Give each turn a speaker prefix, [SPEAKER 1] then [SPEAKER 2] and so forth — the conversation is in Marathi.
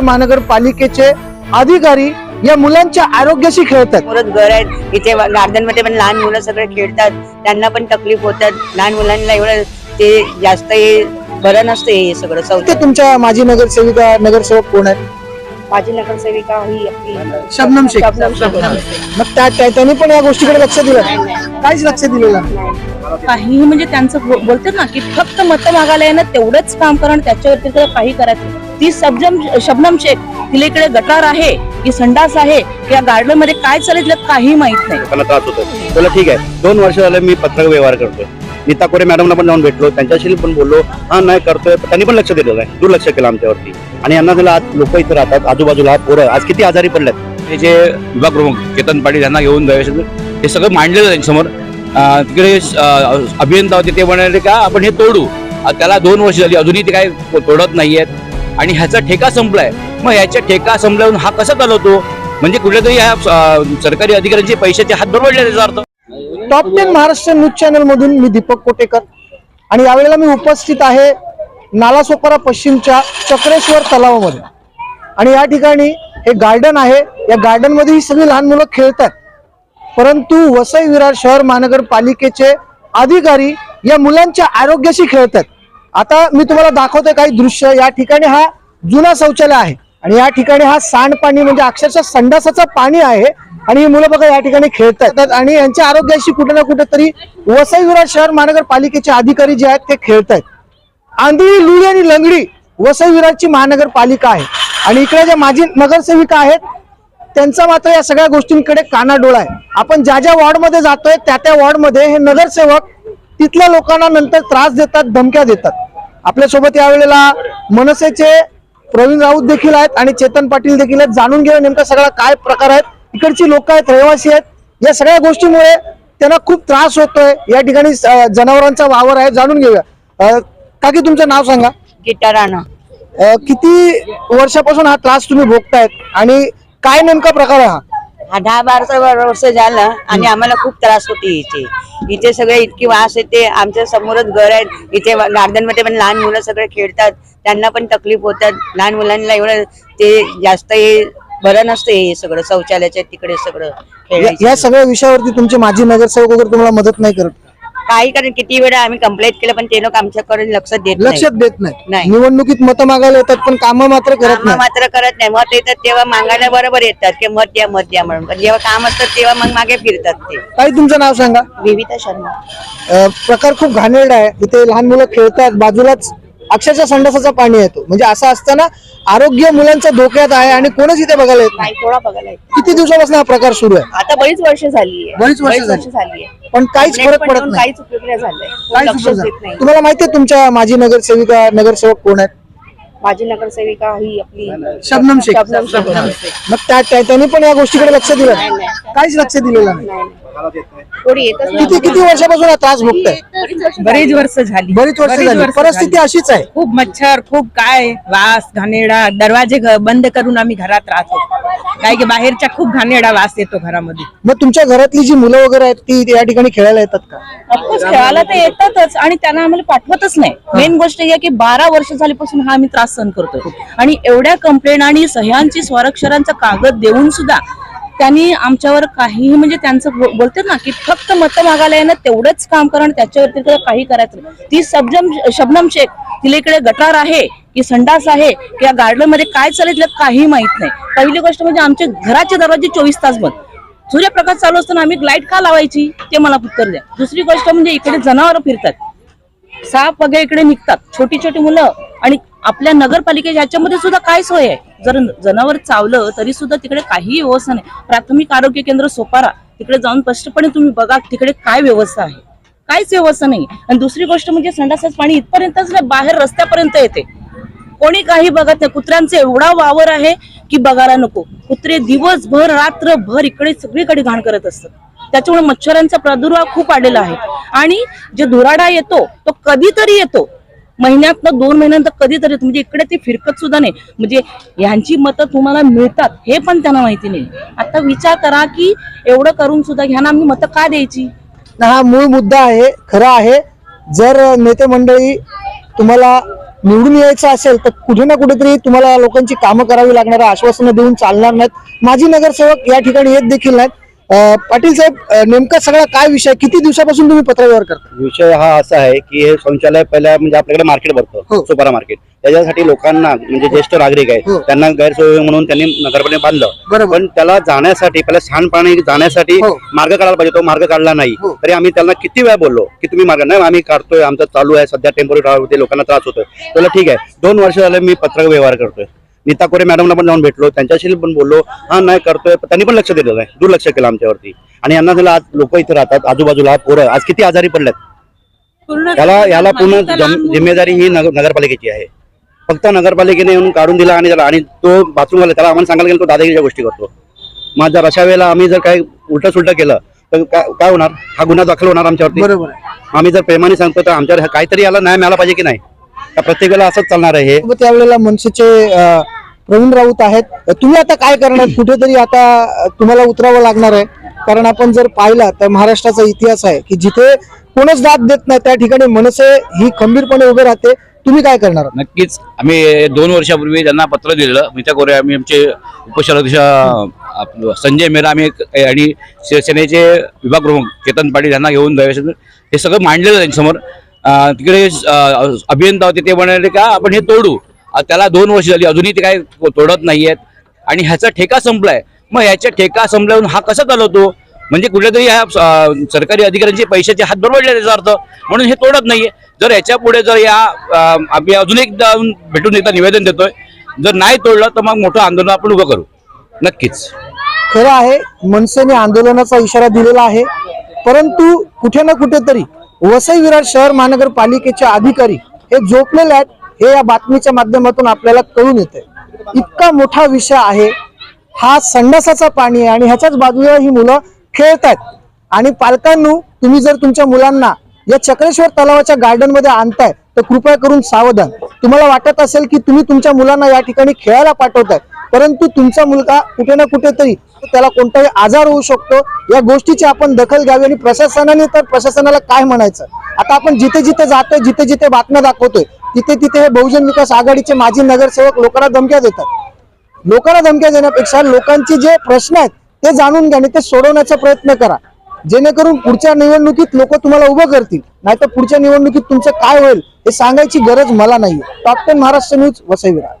[SPEAKER 1] महानगरपालिकेचे अधिकारी या मुलांच्या आरोग्याशी खेळतात.
[SPEAKER 2] समोरच घर आहेत. इथे गार्डनमध्ये पण लहान मुलं सगळे खेळतात. त्यांना पण तकलीफ होतात. लहान मुलांना एवढं ते जास्त हे बरं नसतं हे सगळं
[SPEAKER 1] ते तुमच्या माजी नगरसेविका नगरसेवक कोण आहेत?
[SPEAKER 2] माझी नगरसेविका ही आपली
[SPEAKER 1] शबनम शेख.
[SPEAKER 2] शबनम शेख.
[SPEAKER 1] मग त्या त्या- त्यांनी पण या गोष्टीकडे लक्ष दिलं. काहीच लक्ष दिलेलं नाही.
[SPEAKER 3] काहीही म्हणजे त्यांचं बो- बोलतात ना की फक्त मत मागायला येणं तेवढंच काम करा आणि त्याच्यावरती तर काही करायचं नाही. ती सबजम शबनम शेख तिला इकडे गटार आहे की संडास आहे की या गार्डनमध्ये काय चालेल काही माहीत नाही.
[SPEAKER 4] लोकांना त्रास होतो बोला ठीक आहे. दोन वर्ष झाले मी पत्रक व्यवहार करतोय. नीता कोरे मॅडमला पण जाऊन भेटलो त्यांच्याशी पण बोललो. हा नाही करतोय. पण त्यांनी पण लक्ष दिलं नाही दुर्लक्ष केलं आमच्यावरती. आणि यांना दिलं आज लोक इथे राहतात आजूबाजूला पोरं आज किती आजारी पडल्यात
[SPEAKER 5] हे जे विभाग प्रमुख केतन पाटील यांना घेऊन जायचं हे सगळं मांडलेलं त्यांच्यासमोर. तिकडे अभियंता होते ते म्हणाले का आपण हे तोडू. अं, त्याला दोन वर्ष झाली अजूनही ते काय तोडत नाहीयेत. आणि ह्याचा ठेका संपलाय. मग ह्याच्या ठेका संपल्यावर हा कसा चालवतो? म्हणजे कुठल्या तरी ह्या सरकारी अधिकाऱ्यांचे पैशाचे हात बरोबरले त्याचा अर्थ?
[SPEAKER 1] Top ten Maharashtra news channel मधून मी दीपक कोटेकर. आणि यावेळेला मी उपस्थित आहे नालासोपारा पश्चिमच्या चक्रेश्वर तलावामध्ये. आणि या ठिकाणी हे गार्डन आहे. या गार्डनमध्ये ही सगळी लहान मुलं खेळतात. परंतु वसई विरार शहर महानगरपालिकेचे अधिकारी या मुलांच्या आरोग्याशी खेळतात. आता मी तुम्हाला दाखवतोय काही दृश्य. या ठिकाणी हा जुना शौचालय आहे. आणि या ठिकाणी हा सांडपाणी म्हणजे अक्षरशः संडासाचं पाणी आहे. आणि ही मुलं बघा या ठिकाणी खेळतात आणि यांच्या आरोग्याशी कुठे ना कुठेतरी वसई विरार शहर महानगरपालिकेचे अधिकारी जे आहेत ते खेळतायत. आंधळी लुळी आणि लंगडी वसई विरारची महानगरपालिका आहे. आणि इकडे ज्या माजी नगरसेविका आहेत त्यांचा मात्र या सगळ्या गोष्टींकडे कानाडोळा आहे. आपण ज्या ज्या वॉर्डमध्ये जातोय त्या त्या वॉर्डमध्ये हे नगरसेवक तिथल्या लोकांना नंतर त्रास देतात धमक्या देतात. आपल्यासोबत यावेळेला मनसेचे प्रवीण राऊत देखील आहेत आणि चेतन पाटील देखील आहेत. जाणून घेऊया नेमका सगळा काय प्रकार आहेत. इकडची लोक आहेत रहिवासी आहेत. या सगळ्या गोष्टीमुळे त्यांना खूप त्रास होतोय. या ठिकाणी जनावरांचा वावर आहे. जाणून घेऊया. काकी तुमचं नाव सांगा.
[SPEAKER 2] गिटारानं
[SPEAKER 1] अं, किती वर्षापासून हा त्रास तुम्ही भोगतायत? आणि काय नेमका प्रकार आहे हा?
[SPEAKER 2] हा दहा बारा वर्ष झालं आणि आम्हाला खूप त्रास होते इथे. इथे सगळे इतकी वास येते आमच्या समोरच घर आहेत इथे गार्डनमध्ये पण लहान मुलं सगळे खेळतात त्यांना पण तकलीफ होतात. लहान मुलांना एवढं ते जास्त हे बरं नसतं हे सगळं शौचालयाच्या तिकडे सगळं
[SPEAKER 1] या-
[SPEAKER 2] खेळायचं.
[SPEAKER 1] या सगळ्या विषयावरती तुमचे माजी नगरसेवक वगैरे तुम्हाला मदत नाही करत?
[SPEAKER 2] काही कारण किती वेळा आम्ही कंप्लेंट केलं पण ते लोक आमच्याकडे लक्ष देत नाही.
[SPEAKER 1] लक्षात देत नाही.
[SPEAKER 2] नाही.
[SPEAKER 1] निवडणुकीत मतं मागायला येतात पण कामं मात्र करत
[SPEAKER 2] कामं
[SPEAKER 1] नाही
[SPEAKER 2] मात्र करत नाही. मत येतात तेव्हा मागायला बरोबर येतात की मत द्या मत द्या म्हणून. पण जेव्हा काम असतं तेव्हा मग मागे फिरतात ते.
[SPEAKER 1] काही तुमचं नाव सांगा.
[SPEAKER 2] विविता शर्मा.
[SPEAKER 1] अं, प्रकार खूप घाणेरडा आहे. इथे लहान मुलं खेळतात बाजूलाच अक्षरशः संडासाचं पाणी येतो. म्हणजे असं असताना आरोग्य मुलांच्या धोक्यात आहे आणि कोणच इथे बघायला येत नाही.
[SPEAKER 2] नाही थोडा बघायला येतो.
[SPEAKER 1] किती दिवसापासून हा प्रकार सुरू आहे?
[SPEAKER 2] आता बरीच वर्ष झाली
[SPEAKER 1] बरीच वर्ष झाली.
[SPEAKER 2] झाली
[SPEAKER 1] पण काहीच फरक पडत नाही.
[SPEAKER 2] काहीच उपयोग नाही झालाय. कोण
[SPEAKER 1] काहीच
[SPEAKER 2] लक्षच
[SPEAKER 1] उपयोग
[SPEAKER 2] देत
[SPEAKER 1] नाही.
[SPEAKER 2] नाही
[SPEAKER 1] तुम्हाला माहिती आहे तुमच्या माजी नगरसेविका नगरसेवक कोण आहेत?
[SPEAKER 2] माझी नगरसेविका ही आपली
[SPEAKER 1] शबनम शेख.
[SPEAKER 2] शबनम शेख.
[SPEAKER 1] मग त्या त्या- त्यांनी पण या गोष्टीकडे लक्ष दिलं नाही. काहीच लक्ष दिलेलं नाही.
[SPEAKER 2] कोणी येतच नाही.
[SPEAKER 1] किती किती वर्षापासून हा त्रास भोगताय?
[SPEAKER 3] बरीच वर्ष झाली.
[SPEAKER 1] बरीच वर्ष झाली.
[SPEAKER 3] वर्ष
[SPEAKER 1] परिस्थिती
[SPEAKER 3] झाली.
[SPEAKER 1] अशीच आहे.
[SPEAKER 3] खूप मच्छर खूप काय वास घाणेरडा. दरवाजे घ- बंद करून आम्ही घरात राहतो. काय की बाहेरच्या खूप घाणेरडा वास येतो घरामध्ये.
[SPEAKER 1] मग तुमच्या घरातली जी मुलं वगैरे आहेत ती या ठिकाणी खेळायला येतात का?
[SPEAKER 3] ऑफकोर्स खेळायला ते येतातच. आणि त्यांना आम्हाला पाठवतच नाही. मेन गोष्ट ही आहे की बारा वर्ष झाल्यापासून हा आम्ही त्रास सहन करतोय. आणि एवढ्या कंप्लेंट आणि सह्यांची स्वारक्षरांचा कागद देऊन सुद्धा त्यांनी आमच्यावर काहीही म्हणजे त्यांचं बोलतात ना की फक्त मत मागायला येणं तेवढंच काम करणं त्याच्यावरती काही करायचं नाही. ती सबजम शबनम शेख तिला इकडे गटार आहे की संडास आहे या गार्डनमध्ये काय चालेल तिला काही माहीत नाही. पहिली गोष्ट म्हणजे आमचे घराचे दरवाजे चोवीस तास बंद. सूर्यप्रकाश चालू असताना आम्ही लाइट का लावायची? ते मला उत्तर द्या. दुसरी गोष्ट म्हणजे इकडे जनावर फिरतात. साप वगैरे इकडे निघतात. छोटी छोटी मुलं आणि आपल्या नगरपालिकेच्या ह्याच्यामध्ये सुद्धा काय सोय आहे? जर जनावर चावलं तरी सुद्धा तिकडे काहीही व्यवस्था नाही. प्राथमिक आरोग्य केंद्र सोपारा तिकडे जाऊन स्पष्टपणे तुम्ही बघा तिकडे काय व्यवस्था आहे. काहीच व्यवस्था नाही आणि दुसरी गोष्ट म्हणजे संडासाच पाणी इथपर्यंतच नाही बाहेर रस्त्यापर्यंत येते. कोणी काही बघत नाही. कुत्र्यांचा एवढा वावर आहे की बघायला नको. कुत्रे दिवसभर रात्रभर इकडे सगळीकडे घाण करत असतात. त्याच्यामुळे मच्छरांचा प्रादुर्भाव खूप आलेला आहे. आणि जे धुराडा येतो तो कधीतरी येतो. महिन्यात दोन महिन्यानंतर कधीतरी म्हणजे इकडे ते फिरकत सुद्धा नाही. म्हणजे ह्यांची मतं तुम्हाला मिळतात हे पण त्यांना माहिती नाही. आता विचार करा की एवढं करून सुद्धा ह्यांना आम्ही मतं का द्यायची?
[SPEAKER 1] हा मूळ मुद्दा आहे खरा आहे. जर नेते मंडळी तुम्हाला निवडून यायचं असेल तर कुठे ना कुठेतरी तुम्हाला लोकांची कामं करावी लागणार आश्वासनं देऊन चालणार नाहीत. माजी नगरसेवक या ठिकाणी येत देखील नाहीत. पाटील साहेब नेमका सगळा काय विषय किती दिवसापासून तुम्ही पत्रव्यवहार करता
[SPEAKER 4] विषय हा असा आहे की हे शौचालय पहिल्या म्हणजे आपल्याकडे मार्केट
[SPEAKER 1] हो.
[SPEAKER 4] भरतं सुपारा मार्केट त्याच्यासाठी लोकांना म्हणजे ज्येष्ठ नागरिक आहे
[SPEAKER 1] हो.
[SPEAKER 4] त्यांना गैरसोय म्हणून त्यांनी नगरपालिकेने बांधलं
[SPEAKER 1] बरोबर
[SPEAKER 4] पण त्याला जाण्यासाठी पहिला सांडपाणी जाण्यासाठी
[SPEAKER 1] हो.
[SPEAKER 4] मार्ग काढायला पाहिजे तो मार्ग काढला नाही
[SPEAKER 1] हो.
[SPEAKER 4] तरी आम्ही त्यांना किती वेळा बोललो की तुम्ही मार्ग नाही आम्ही काढतोय आमचं चालू आहे सध्या टेम्पोरी होते लोकांना त्रास होतोय त्याला ठीक आहे दोन वर्ष झाले मी पत्रक व्यवहार करतोय नीता कोरे मॅडमला पण जाऊन भेटलो त्यांच्याशी पण बोललो. हा नाही करतोय. त्यांनी पण लक्ष दिलं नाही. दुर्लक्ष केलं आमच्यावरती. आणि यांना दिलं आज लोक इथे राहतात आजूबाजूला पोरं. आज किती आजारी पडलेत याला याला पूर्ण जम- जिम्मेदारी ही नगर- नगरपालिकेची आहे. फक्त नगरपालिकेने येऊन काढून दिला आणि त्याला आणि तो बाथरूम त्याला आम्हाला सांगायला गेलो तो दादागिरीच्या गोष्टी करतो. मग जर अशा वेळेला आम्ही जर काही उलट सुलट केलं तर काय काय होणार? हा गुन्हा दाखल होणार आमच्यावरती?
[SPEAKER 1] बरोबर आहे.
[SPEAKER 4] आम्ही जर प्रेमाने सांगतो तर आमच्यावर काहीतरी याला न्याय मिळाला पाहिजे की नाही? का प्रत्येक वेळेला असंच चालणार आहे हे.
[SPEAKER 1] व त्यावेळेला मनसेचे प्रवीण राऊत आहेत. तुम्ही आता काय करणार? कुठेतरी आता तुम्हाला उतरावं लागणार आहे. कारण आपण जर पाहिला तर महाराष्ट्राचा इतिहास आहे की जिथे कोणच दाद देत नाही त्या ठिकाणी मनसे ही खंबीरपणे उभे राहते. तुम्ही काय करणार?
[SPEAKER 5] नक्कीच. आम्ही दोन वर्षापूर्वी त्यांना पत्र दिलेलं. मीता कोरे आम्ही आमचे उपशहराध्यक्ष संजय मेहरा आम्ही एक- आणि शिवसेनेचे विभाग प्रमुख चेतन पाटील यांना घेऊन हे सगळं मांडलेलं त्यांच्यासमोर. तिकडे अभियंता होते ते म्हणाले का आपण हे तोडू. त्याला दोन वर्ष झाली अजूनही ते काय तोडत नाहीयेत. आणि ह्याचा ठेका संपलाय. मग ह्याच्या ठेका संपल्यावर हा कसा चालवतो म्हणजे कुठल्यातरी ह्या सरकारी अधिकाऱ्यांचे पैशाचे हात बरोबरले त्याचा अर्थ. म्हणून हे तोडत नाहीये. जर याच्यापुढे जर या आम्ही अजून एकदा भेटून एकदा निवेदन देतोय. जर नाही तोडलं तर मग मोठं आंदोलन आपण उभं करू. नक्कीच.
[SPEAKER 1] खरं आहे मनसेने आंदोलनाचा इशारा दिलेला आहे. परंतु कुठे ना कुठेतरी वसई विरार शहर महानगरपालिकेचे अधिकारी हे झोपलेले आहेत हे या बातमीच्या माध्यमातून आपल्याला कळून येते इतका मोठा विषय आहे हा संडासाचा पाणी आहे आणि ह्याच्याच बाजूला ही मुलं खेळतात आणि पालकांनो तुम्ही जर तुमच्या मुलांना या चक्रेश्वर तलावाच्या गार्डनमध्ये आणताय तर कृपया करून सावधान. तुम्हाला वाटत असेल की तुम्ही तुमच्या मुलांना या ठिकाणी खेळायला पाठवताय. परंतु तुमचा मुलगा कुठे ना कुठेतरी त्याला कोणताही आजार होऊ शकतो. या गोष्टीची आपण दखल घ्यावी आणि प्रशासनाने तर प्रशासनाला काय म्हणायचं? आता आपण जिथे जिथे जातोय जिथे जिथे बातम्या दाखवतोय तिथे तिथे हे बहुजन विकास आघाडीचे माजी नगरसेवक लोकांना धमक्या देतात. लोकांना धमक्या देण्यापेक्षा लोकांचे जे प्रश्न आहेत ते जाणून घ्या आणि ते सोडवण्याचा प्रयत्न करा. जेणेकरून पुढच्या निवडणुकीत लोक तुम्हाला उभं करतील. नाहीतर पुढच्या निवडणुकीत तुमचं काय होईल हे सांगायची गरज मला नाहीये. Top ten Maharashtra news Vasai Virar